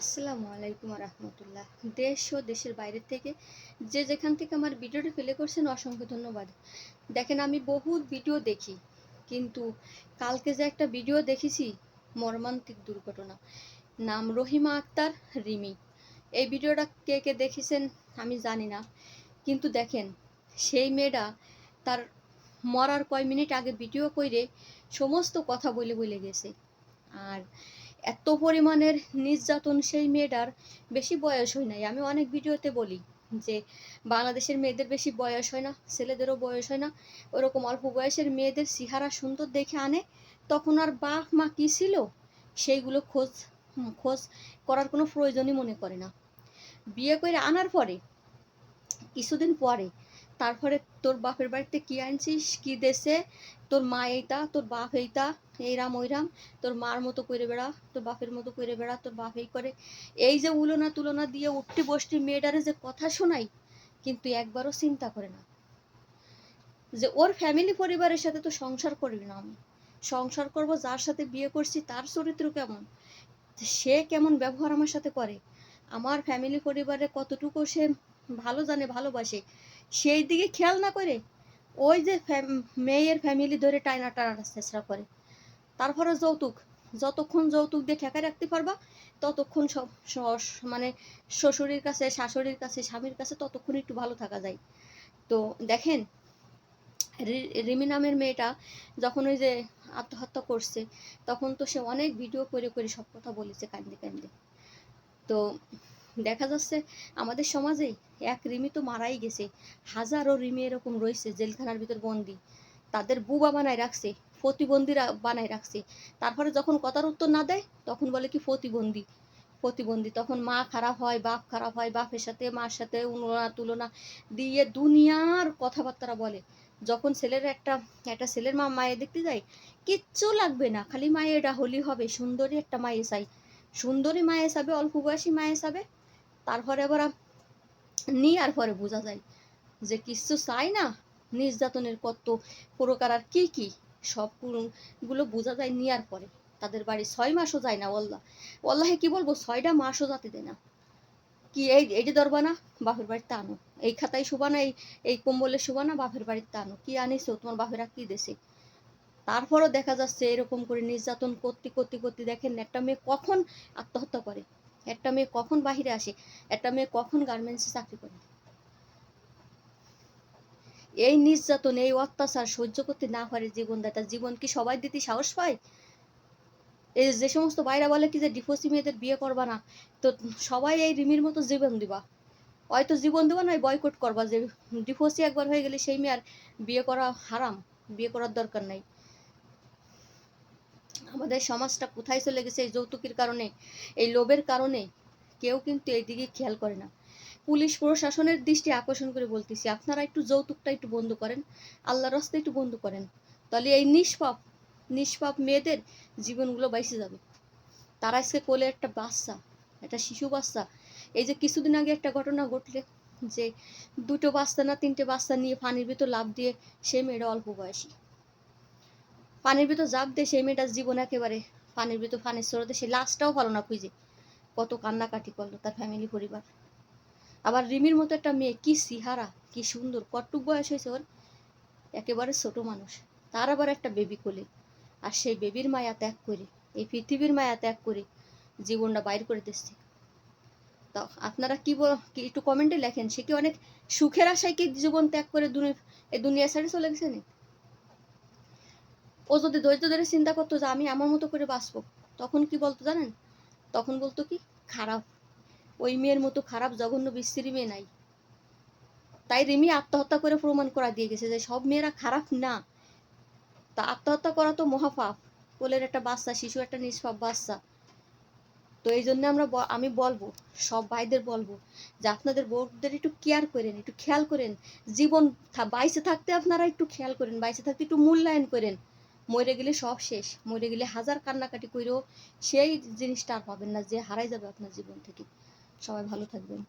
আসসালামু আলাইকুম রহমতুল্লাহ। দেশ ও দেশের বাইরে থেকে যে যেখান থেকে আমার ভিডিওটি প্লে করছেন অসংখ্য ধন্যবাদ। দেখেন, আমি বহুত ভিডিও দেখি, কিন্তু কালকে যে একটা ভিডিও দেখেছি, মর্মান্তিক দুর্ঘটনা। নাম রহিমা আক্তার, রিমি। এই ভিডিওটা কে কে দেখেছেন আমি জানি না, কিন্তু দেখেন, সেই মেয়েটা তার মরার কয় মিনিট আগে ভিডিও কইরে সমস্ত কথা বলে বলে গেছে। আর এত পরিমাণের নির্যাতন সেই মেয়েটার বেশি বয়স হয় নাই। আমি অনেক ভিডিওতে বলি যে, বাংলাদেশের মেয়েদের বেশি বয়স হয় না, ছেলেদেরও বয়স হয় না। ওরকম অল্প বয়সের মেয়েদের সিহারা সুন্দর দেখে আনে, তখন আর বাপ মা কী ছিল? সেইগুলো খোঁজ খোঁজ করার কোনো প্রয়োজনই মনে করে না। বিয়ে করে আনার পরে, কিছুদিন পরে তারপরে তোর বাপের বাড়িতে কি আনছিস? কি দেশে? তোর মা এইটা, তোর বাপ এইটা, এইরাম ওইরাম। তোর মার মতো করে বেড়া, তোর বাপের মতো করে বেড়া, তোর বাপ এই করে। এই যে উলনা তুলনা দিয়ে উঠতি বসতি মেয়েটারে যে কথা শোনাই, কিন্তু একবারও চিন্তা করে না। যে ওর ফ্যামিলি পরিবারের সাথে তো সংসার করবি না আমি। সংসার করব, যার সাথে বিয়ে করছি, তার চরিত্র কেমন? সে কেমন ব্যবহার আমার সাথে করে? আমার ফ্যামিলি পরিবারে কতটুকু সে ভালো জানে, ভালোবাসে সেই দিকে খেয়াল না করে ওই যে মেয়ের ফ্যামিলি ধরে টাইনা টানা চেষ্টা করে। তারপরে যৌতুক, যতক্ষণ যৌতুক দিয়ে ঠেকা রাখতে পারবা, ততক্ষণ সব মানে শ্বশুরের কাছে, শাশুড়ির কাছে, স্বামীর কাছে ততক্ষণ একটু ভালো থাকা যায়। তো দেখেন রিমি নামের মেয়েটা যখন ওই যে আত্মহত্যা করছে, তখন তো সে অনেক ভিডিও করে করে সব কথা বলেছে কান্দে কান্দে। তো দেখা যাচ্ছে আমাদের সমাজে এক রিমি তো মারাই গেছে। হাজারো রিমি এরকম রয়েছে জেলখানার ভিতর বন্দি। তাদের বুবা বানায় রাখছে, প্রতিবন্ধীরা বানায় রাখছে। তারপরে যখন কথার উত্তর না দেয়, তখন বলে কি প্রতিবন্ধী? প্রতিবন্ধী তখন মা খারাপ হয়, বাপ খারাপ হয়, বাপের সাথে, মার সাথে উলনা তুলনা দিয়ে দুনিয়ার কথাবার্তা বলে। যখন ছেলের একটা একটা ছেলের মা মায়ে দেখতে যায়, কিচ্ছু লাগবে না, খালি মায়ে এটা হলি হবে, সুন্দরী একটা মায়ে চাই। সুন্দরী মায়ে চাবে, অল্প বয়সী মায়ে চাবে তারপরে আবার নিয়ার পরে বোঝা যায় যে কিছু চাই না, নির্যাতনের কত প্রকার আর কি কি, সবগুলো বোঝা যায় নিয়ার পরে। তাদের বাড়ি ছয় মাসও যায় না ওল্লাহ ওল্লাহে কি বলব, ছয়টা মাসও যাতে দেয় না। কি এই এইটি ধরবা না, বাপের বাড়িতে আনো। এই খাতায় শুবা না, এই এই কম্বলে শুবা না, বাপের বাড়িতে আনো। কি আনিছো, তোমার বাপেরা কি দেশে তারপরও দেখা যাচ্ছে এরকম করে নির্যাতন করতে করতে করতে দেখেন একটা মেয়ে কখন আত্মহত্যা করে। একটা মেয়ে কখন বাহিরে আসে, একটা মেয়ে কখন গার্মেন্টসে চাকরি করে? এই নির্যাতন, এই অত্যাচার সহ্য করতে না পারে জীবন দেয় তার জীবন কি সবাই দিতে সাহস পায়? এই যে সমস্ত বাইরা বলে কি যে ডিফোসি মেয়েদের বিয়ে করবা না, তো সবাই এই রিমির মতো জীবন দিবা। হয়তো জীবন দেবা নয় বয়কট করবা যে ডিফোসি একবার হয়ে গেলে সেই মেয়ে আর বিয়ে করা হারাম, বিয়ে করার দরকার নাই। আমাদের সমাজটা কোথায় চলে গেছে এই যৌতুকের কারণে, এই লোভের কারণে কেউ কিন্তু এইদিকে খেয়াল করে না। পুলিশ প্রশাসনের দৃষ্টি আকর্ষণ করে বলতেছি, আপনারা একটু যৌতুকটা একটু বন্ধ করেন, আল্লাহর রাস্তা একটু বন্ধ করেন, তাহলে এই নিষ্পাপ নিষ্পাপ মেয়েদের জীবনগুলো বাইসে যাবে। তারা আজকে কোলে একটা বাচ্চা, একটা শিশু বাচ্চা, এই যে কিছুদিন আগে একটা ঘটনা ঘটলে যে দুটো বাচ্চা না তিনটে বাচ্চা নিয়ে পানির ভিতর লাভ দিয়ে সে মেয়েটা অল্প বয়সী। পানির ভিতর জাপ দিয়ে সেই মেয়েটার জীবন একেবারে পানির ভিতর, পানির স্রোতে। সে লাশটাও ভালো না, খুঁজে। কত কান্নাকাটি করল তার ফ্যামিলি পরিবার। আবার রিমির মতো একটা মেয়ে, কি সিহারা, কি সুন্দর কটুক বয়স হয়েছে ওর? একেবারে ছোট মানুষ। তার আবার একটা বেবি কোলে। আর সেই বেবির মায়া ত্যাগ করে, এই পৃথিবীর মায়া ত্যাগ করে জীবনটা বাইর করে দিচ্ছে। তো আপনারা কি বল- একটু কমেন্টে লেখেন। সে কি অনেক সুখের আশায় কি জীবন ত্যাগ করে দুনি- এই দুনিয়া ছেড়ে চলে গেছে না ও যদি ধৈর্য ধরে চিন্তা করতো যে আমি আমার মতো করে বাঁচবো, তখন কি বলতো জানেন? তখন বলতো কি? খারাপ। ওই মেয়ের মতো খারাপ, জঘন্য, বিশ্রী মেয়ে নাই। তাই রিমি আত্মহত্যা করে প্রমাণ করা দিয়ে গেছে যে সব মেয়েরা খারাপ না। তা আত্মহত্যা করা তো মহাপাপ। কোলের একটা বাচ্চা শিশু একটা নিষ্পাপ বাচ্চা। তো এই জন্য আমরা আমি বলব, সব ভাইদের বলব যে আপনাদের বউদের একটু কেয়ার করেন, একটু খেয়াল করেন। জীবন বাইসে থাকতে আপনারা একটু খেয়াল করেন বাইসে থাকতে একটু মূল্যায়ন করেন। মরে গেলে সব শেষ। মরে গেলে হাজার কান্নাকাটি করেও সেই জিনিসটা আর পাবেন না যে হারাই যাবে আপনার জীবন থেকে। সবাই ভালো থাকবেন।